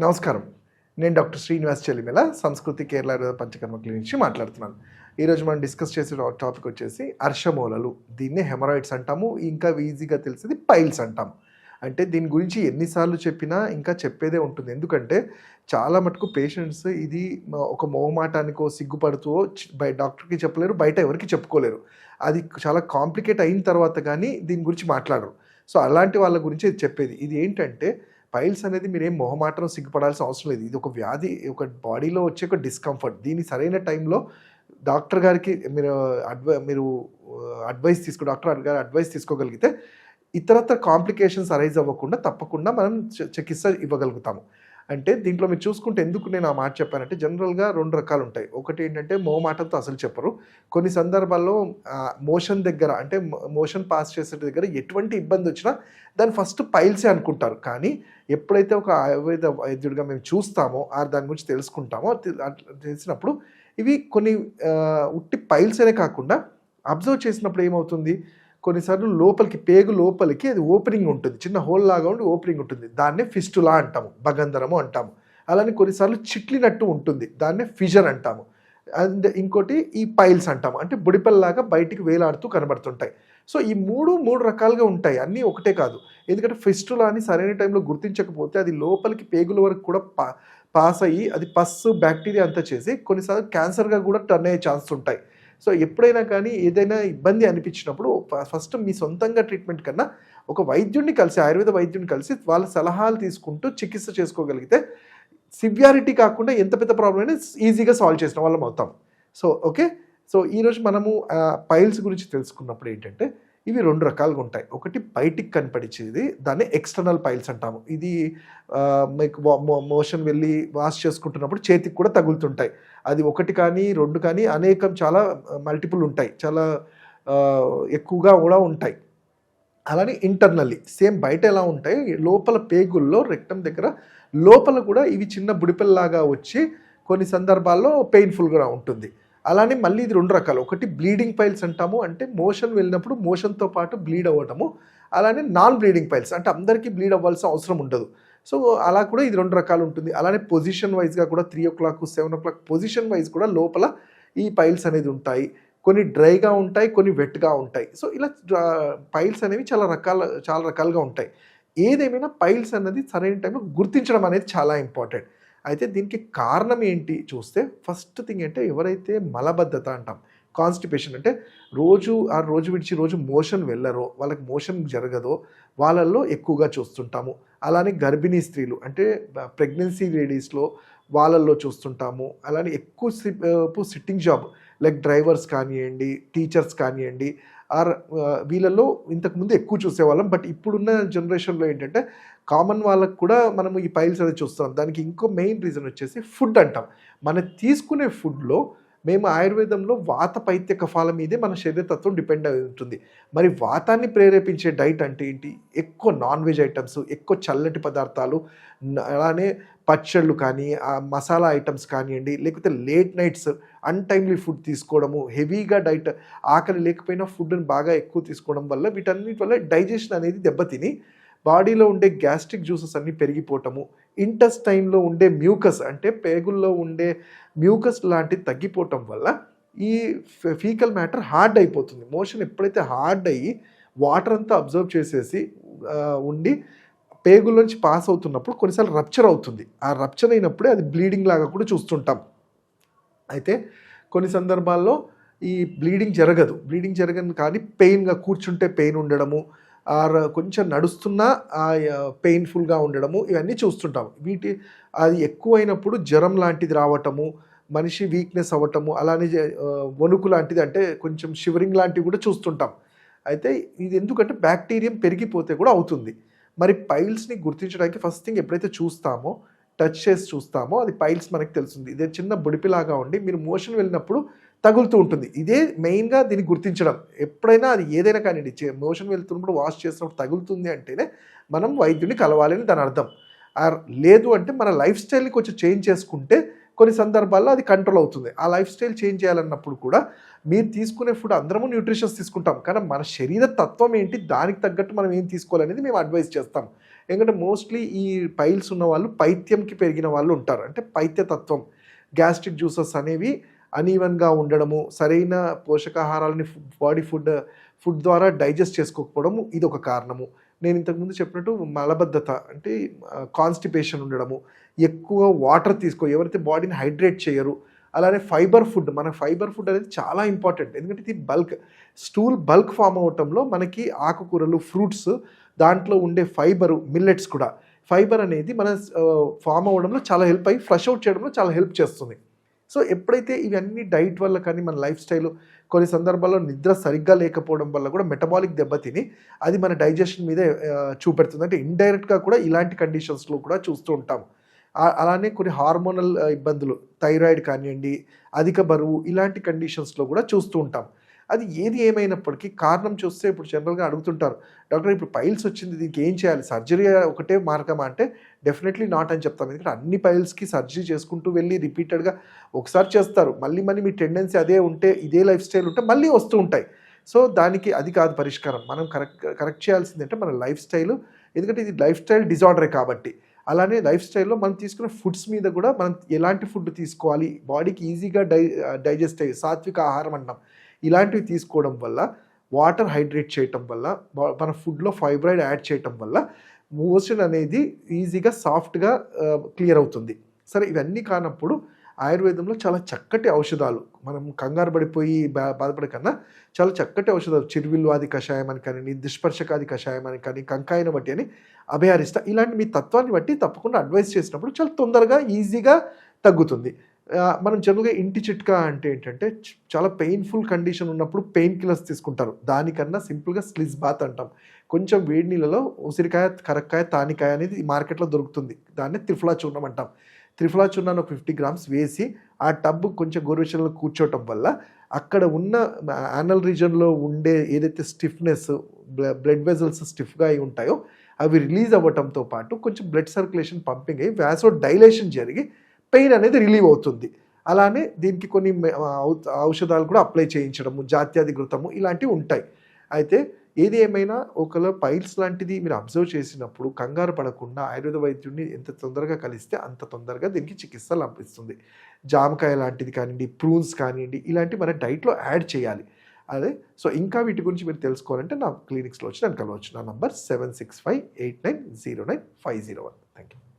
నమస్కారం. నేను డాక్టర్ శ్రీనివాస్ చెల్లిమెల సంస్కృతి కేరళ పంచకర్మ క్లినిక్ నుంచి మాట్లాడుతున్నాను. ఈరోజు మనం డిస్కస్ చేసే టాపిక్ వచ్చేసి అర్షమూలలు. దీన్నే హెమరాయిడ్స్ అంటాము. ఇంకా ఈజీగా తెలిసేది పైల్స్ అంటాము అంటే దీని గురించి ఎన్నిసార్లు చెప్పినా ఇంకా చెప్పేదే ఉంటుంది. ఎందుకంటే చాలా మటుకు పేషెంట్స్ ఇది ఒక మొహమాటానికో సిగ్గుపడుతూ చి- డాక్టర్కి చెప్పలేరు బయట ఎవరికి చెప్పుకోలేరు. అది చాలా కాంప్లికేట్ అయిన తర్వాత కానీ దీని గురించి మాట్లాడరు. సో అలాంటి వాళ్ళ గురించి చెప్పేది. ఇది ఏంటంటే పైల్స్ అనేది మీరు ఏం మొహమాటం సిగ్గుపడాల్సిన అవసరం లేదు. ఇది ఒక వ్యాధి ఒక బాడీలో వచ్చే ఒక డిస్కంఫర్ట్ దీని సరైన టైంలో డాక్టర్ గారికి మీరు అడ్వై మీరు అడ్వైస్ తీసుకో డాక్టర్ గారి అడ్వైస్ తీసుకోగలిగితే ఇతరత్ర కాంప్లికేషన్స్ అరైజ్ అవ్వకుండా తప్పకుండా మనం చికిత్స ఇవ్వగలుగుతాము. అంటే దీంట్లో మీరు చూసుకుంటే ఎందుకు నేను ఆ మాట చెప్పానంటే జనరల్గా రెండు రకాలు ఉంటాయి. ఒకటి ఏంటంటే మోమాటంతో అసలు చెప్పరు. కొన్ని సందర్భాల్లో మోషన్ దగ్గర అంటే మోషన్ పాస్ చేసే దగ్గర ఎటువంటి ఇబ్బంది వచ్చినా దాన్ని ఫస్ట్ పైల్సే అనుకుంటారు. కానీ ఎప్పుడైతే ఒక ఆయుర్వేద వైద్యుడిగా మేము చూస్తామో ఆ దాని గురించి తెలుసుకుంటామో అట్లా తెలిసినప్పుడు ఇవి కొన్ని ఉట్టి పైల్సేనే కాకుండా అబ్జర్వ్ చేసినప్పుడు ఏమవుతుంది? కొన్నిసార్లు లోపలికి పేగు లోపలికి అది ఓపెనింగ్ ఉంటుంది. చిన్న హోల్ లాగా ఉండి ఓపెనింగ్ ఉంటుంది. దాన్నే ఫిస్టులా అంటాము. బగంధరము అంటాము. అలానే కొన్నిసార్లు చిట్లినట్టు ఉంటుంది. దాన్నే ఫిజర్ అంటాము. అండ్ ఇంకోటి ఈ పైల్స్ అంటాము. అంటే బుడిపల్లాగా బయటికి వేలాడుతూ కనబడుతుంటాయి. సో ఈ మూడు మూడు రకాలుగా ఉంటాయి. అన్నీ ఒకటే కాదు. ఎందుకంటే ఫిస్టులాని సరైన టైంలో గుర్తించకపోతే అది లోపలికి పేగుల వరకు కూడా పా పాస్ అయ్యి అది పస్ బ్యాక్టీరియా అంతా చేసి కొన్నిసార్లు క్యాన్సర్గా కూడా టర్న్ అయ్యే ఛాన్సెస్ ఉంటాయి. సో ఎప్పుడైనా కానీ ఏదైనా ఇబ్బంది అనిపించినప్పుడు ఫస్ట్ మీ సొంతంగా ట్రీట్మెంట్ కన్నా ఒక వైద్యుడిని కలిసి ఆయుర్వేద వైద్యుడిని కలిసి వాళ్ళ సలహాలు తీసుకుంటూ చికిత్స చేసుకోగలిగితే సివియారిటీ కాకుండా ఎంత పెద్ద ప్రాబ్లం అయినా ఈజీగా సాల్వ్ చేసిన వాళ్ళం అవుతాం. సో ఓకే సో ఈరోజు మనము పైల్స్ గురించి తెలుసుకున్నప్పుడు ఏంటంటే ఇవి రెండు రకాలుగా ఉంటాయి. ఒకటి బయటికి కనపడిచేది దాన్ని ఎక్స్టర్నల్ పైల్స్ అంటాము. ఇది మీకు మోషన్ వెళ్ళి వాష్ చేసుకుంటున్నప్పుడు చేతికి కూడా తగులుతుంటాయి. అది ఒకటి కానీ రెండు కానీ అనేకం చాలా మల్టిపుల్ ఉంటాయి. చాలా ఎక్కువగా కూడా ఉంటాయి. అలానే ఇంటర్నల్లీ సేమ్ బయట ఎలా ఉంటాయి? లోపల పేగుల్లో రెక్టం దగ్గర లోపల కూడా ఇవి చిన్న బుడిపెల్లాగా వచ్చి కొన్ని సందర్భాల్లో పెయిన్ఫుల్గా ఉంటుంది. అలానే మళ్ళీ ఇది రెండు రకాలు. ఒకటి బ్లీడింగ్ పైల్స్ అంటాము అంటే మోషన్ వెళ్ళినప్పుడు మోషన్తో పాటు బ్లీడ్ అవ్వటము అలానే నాన్ బ్లీడింగ్ పైల్స్ అంటే అందరికీ బ్లీడ్ అవ్వాల్సిన అవసరం ఉండదు. సో అలా కూడా ఇది రెండు రకాలు ఉంటుంది. అలానే పొజిషన్ వైజ్గా కూడా three o'clock seven o'clock position wise కూడా లోపల ఈ పైల్స్ అనేది ఉంటాయి. కొన్ని డ్రైగా ఉంటాయి కొన్ని వెట్గా ఉంటాయి. సో ఇలా పైల్స్ అనేవి చాలా రకాల చాలా రకాలుగా ఉంటాయి. ఏదేమైనా పైల్స్ అన్నది సరైన టైంలో గుర్తించడం అనేది చాలా ఇంపార్టెంట్ అయితే దీనికి కారణం ఏంటి చూస్తే ఫస్ట్ థింగ్ అంటే ఎవరైతే మలబద్ధత అంటాం కాన్స్టిపేషన్ అంటే రోజు ఆ రోజు విడిచి రోజు మోషన్ వెళ్ళరో వాళ్ళకి మోషన్ జరగదో వాళ్ళల్లో ఎక్కువగా చూస్తుంటాము. అలానే గర్భిణీ స్త్రీలు అంటే ప్రెగ్నెన్సీ లేడీస్లో వాళ్ళల్లో చూస్తుంటాము. అలానే ఎక్కువ సిట్టింగ్ జాబ్ లైక్ డ్రైవర్స్ కానివ్వండి టీచర్స్ కానివ్వండి ఆర్ వీళ్ళల్లో ఇంతకుముందు ఎక్కువ చూసేవాళ్ళం. బట్ ఇప్పుడున్న జనరేషన్లో ఏంటంటే కామన్ వాళ్ళకు కూడా మనం ఈ పైల్స్ అనేది చూస్తున్నాం. దానికి ఇంకో మెయిన్ రీజన్ వచ్చేసి ఫుడ్ అంటాం. మనం తీసుకునే ఫుడ్లో మేము ఆయుర్వేదంలో వాత పైత్య కఫాల మీదే మన శరీరతత్వం డిపెండ్ అయి ఉంటుంది. మరి వాతాన్ని ప్రేరేపించే డైట్ అంటే ఏంటి? ఎక్కువ నాన్ వెజ్ ఐటమ్స్ ఎక్కువ చల్లటి పదార్థాలు అలానే పచ్చళ్ళు కానీ ఆ మసాలా ఐటమ్స్ కానివ్వండి లేకపోతే లేట్ నైట్స్ అన్టైమ్లీ ఫుడ్ తీసుకోవడము హెవీగా డైట్ ఆకలి లేకపోయినా ఫుడ్ని బాగా ఎక్కువ తీసుకోవడం వల్ల వీటన్నిటి వల్ల డైజెషన్ అనేది దెబ్బతిని బాడీలో ఉండే గ్యాస్ట్రిక్ జ్యూసెస్ అన్నీ పెరిగిపోవటము ఇంటెస్టైన్లో ఉండే మ్యూకస్ అంటే పేగుల్లో ఉండే మ్యూకస్ లాంటివి తగ్గిపోవటం వల్ల ఈ ఫీకల్ మ్యాటర్ హార్డ్ అయిపోతుంది. మోషన్ ఎప్పుడైతే హార్డ్ అయ్యి వాటర్ అంతా అబ్జర్వ్ చేసేసి ఉండి పేగుల్లోంచి పాస్ అవుతున్నప్పుడు కొన్నిసార్లు రప్చర్ అవుతుంది. ఆ రప్చర్ అయినప్పుడే అది బ్లీడింగ్ లాగా కూడా చూస్తుంటాం. అయితే కొన్ని సందర్భాల్లో ఈ బ్లీడింగ్ జరగదు. బ్లీడింగ్ జరగను కానీ పెయిన్గా కూర్చుంటే పెయిన్ ఉండడము ఆర్ కొంచెం నడుస్తున్నా పెయిన్ఫుల్గా ఉండడము ఇవన్నీ చూస్తుంటాం. వీటి అది ఎక్కువైనప్పుడు జ్వరం లాంటిది రావటము మనిషి వీక్నెస్ అవ్వటము అలానే వణుకు లాంటిది అంటే కొంచెం షివరింగ్ లాంటివి కూడా చూస్తుంటాం. అయితే ఇది ఎందుకంటే బ్యాక్టీరియం పెరిగిపోతే కూడా అవుతుంది. మరి పైల్స్ని గుర్తించడానికి ఫస్ట్ థింగ్ ఎప్పుడైతే చూస్తామో టచ్ చేసి చూస్తామో అది పైల్స్ మనకి తెలుస్తుంది. ఇదే చిన్న బుడిపిలాగా ఉండి మీరు మోషన్ వెళ్ళినప్పుడు తగులుతూ ఉంటుంది. ఇదే మెయిన్గా దీన్ని గుర్తించడం. ఎప్పుడైనా అది ఏదైనా కానివ్వండి చే- మోషన్ వెళ్తున్నప్పుడు వాష్ చేసినప్పుడు తగులుతుంది అంటేనే మనం వైద్యుని కలవాలని దాని అర్థం. లేదు అంటే మన లైఫ్ స్టైల్ని కొంచెం చేంజ్ చేసుకుంటే కొన్ని సందర్భాల్లో అది కంట్రోల్ అవుతుంది. ఆ లైఫ్ స్టైల్ చేంజ్ చేయాలన్నప్పుడు కూడా మీరు తీసుకునే ఫుడ్ అందరము న్యూట్రిషన్స్ తీసుకుంటాం. కానీ మన శరీర తత్వం ఏంటి దానికి తగ్గట్టు మనం ఏం తీసుకోవాలనేది మేము అడ్వైస్ చేస్తాం. ఎందుకంటే మోస్ట్లీ ఈ పైల్స్ ఉన్న వాళ్ళు పైత్యంకి పెరిగిన వాళ్ళు ఉంటారు. అంటే పైత్యతత్వం. గ్యాస్ట్రిక్ జ్యూసెస్ అనేవి అనీవన్గా ఉండడము సరైన పోషకాహారాలని బాడీ ఫుడ్ ఫుడ్ ద్వారా డైజెస్ట్ చేసుకోకపోవడము ఇది ఒక కారణము. నేను ఇంతకుముందు చెప్పినట్టు మలబద్ధత అంటే కాన్స్టిపేషన్ ఉండడము ఎక్కువ వాటర్ తీసుకో ఎవరైతే బాడీని హైడ్రేట్ చేయరు అలానే ఫైబర్ ఫుడ్ మన ఫైబర్ ఫుడ్ అనేది చాలా ఇంపార్టెంట్ ఎందుకంటే ఇది బల్క్ స్టూల్ బల్క్ ఫామ్ అవటంలో మనకి ఆకుకూరలు ఫ్రూట్స్ దాంట్లో ఉండే ఫైబరు మిల్లెట్స్ కూడా. ఫైబర్ అనేది మన ఫామ్ అవ్వడంలో చాలా హెల్ప్ అయ్యి ఫ్రెష్ అవుట్ చేయడంలో చాలా హెల్ప్ చేస్తుంది. సో ఎప్పుడైతే ఇవన్నీ డైట్ వల్ల కానీ మన లైఫ్ స్టైల్ కొన్ని సందర్భాల్లో నిద్ర సరిగ్గా లేకపోవడం వల్ల కూడా మెటబాలిక్ దెబ్బతిని అది మన డైజెషన్ మీదే చూపెడుతుంది. అంటే ఇండైరెక్ట్గా కూడా ఇలాంటి కండిషన్స్లో కూడా చూస్తూ ఉంటాం. అలానే కొన్ని హార్మోనల్ ఇబ్బందులు థైరాయిడ్ కానివ్వండి అధిక బరువు ఇలాంటి కండిషన్స్లో కూడా చూస్తూ ఉంటాం. అది ఏది ఏమైనప్పటికీ కారణం చూస్తే ఇప్పుడు జనరల్గా అడుగుతుంటారు డాక్టర్ ఇప్పుడు పైల్స్ వచ్చింది దీనికి ఏం చేయాలి? సర్జరీ ఒకటే మార్గమా? అంటే డెఫినెట్లీ నాట్ అని చెప్తాం. ఎందుకంటే అన్ని పైల్స్కి సర్జరీ చేసుకుంటూ వెళ్ళి రిపీటెడ్గా ఒకసారి చేస్తారు. మళ్ళీ మళ్ళీ మీ టెండెన్సీ అదే ఉంటే ఇదే లైఫ్ స్టైల్ ఉంటే మళ్ళీ వస్తూ ఉంటాయి. సో దానికి అది కాదు పరిష్కారం. మనం కరెక్ట్ కరెక్ట్ చేయాల్సింది అంటే మన లైఫ్ స్టైల్. ఎందుకంటే ఇది లైఫ్ స్టైల్ డిజార్డరే కాబట్టి. అలానే లైఫ్ స్టైల్లో మనం తీసుకున్న ఫుడ్స్ మీద కూడా మనం ఎలాంటి ఫుడ్ తీసుకోవాలి? బాడీకి ఈజీగా డై డైజెస్ట్ అయ్యి సాత్విక ఆహారం అంటాం ఇలాంటివి తీసుకోవడం వల్ల వాటర్ హైడ్రేట్ చేయటం వల్ల మన ఫుడ్లో ఫైబ్రాయిడ్ యాడ్ చేయటం వల్ల మోషన్ అనేది ఈజీగా సాఫ్ట్గా క్లియర్ అవుతుంది. సరే ఇవన్నీ కానప్పుడు ఆయుర్వేదంలో చాలా చక్కటి ఔషధాలు మనం కంగారు పడిపోయి బా బాధపడే కన్నా చాలా చక్కటి ఔషధాలు చిరువిల్వాది కషాయం అని కానీ దుష్పర్శకాది కషాయం అని కానీ కంకాయన బట్టి అని అభయారిష్ట ఇలాంటి మీ తత్వాన్ని బట్టి తప్పకుండా అడ్వైస్ చేసినప్పుడు చాలా తొందరగా ఈజీగా తగ్గుతుంది. మనం జనరల్గా ఇంటి చిట్కా అంటే ఏంటంటే చాలా పెయిన్ఫుల్ కండిషన్ ఉన్నప్పుడు పెయిన్ కిల్లర్స్ తీసుకుంటారు. దానికన్నా సింపుల్గా స్లిజ్ బాత్ అంటాం. కొంచెం వేడి నీళ్ళలో ఉసిరికాయ కరక్కాయ తానికాయ అనేది మార్కెట్లో దొరుకుతుంది. దాన్ని త్రిఫలా చూర్ణం అంటాం. త్రిఫలా చూర్ణాన్ని ఒక ఫిఫ్టీ గ్రామ్స్ వేసి ఆ టబ్ కొంచెం గోరువెచ్చలో కూర్చోవటం వల్ల అక్కడ ఉన్న యానల్ రీజన్లో ఉండే ఏదైతే స్టిఫ్నెస్ బ్లడ్ వెజల్స్ స్టిఫ్గా అయి ఉంటాయో అవి రిలీజ్ అవ్వటంతో పాటు కొంచెం బ్లడ్ సర్క్యులేషన్ పంపింగ్ అయ్యి వ్యాసో డైలేషన్ జరిగి పెయిన్ అనేది రిలీవ్ అవుతుంది. అలానే దీనికి కొన్ని ఔషధాలు కూడా అప్లై చేయించడము జాత్యాధికృతము ఇలాంటివి ఉంటాయి. అయితే ఏది ఏమైనా ఒకవేళ పైల్స్ లాంటిది మీరు అబ్జర్వ్ చేసినప్పుడు కంగారు పడకుండా ఆయుర్వేద వైద్యుడిని ఎంత తొందరగా కలిస్తే అంత తొందరగా దీనికి చికిత్స లభిస్తుంది. జామకాయ లాంటిది కానివ్వండి ప్రూన్స్ కానివ్వండి ఇలాంటివి మన డైట్లో యాడ్ చేయాలి. అదే సో ఇంకా వీటి గురించి మీరు తెలుసుకోవాలంటే నా క్లినిక్స్లో వచ్చి నన్ను కలవచ్చు నా number seven six five eight nine zero nine five zero one. Thank you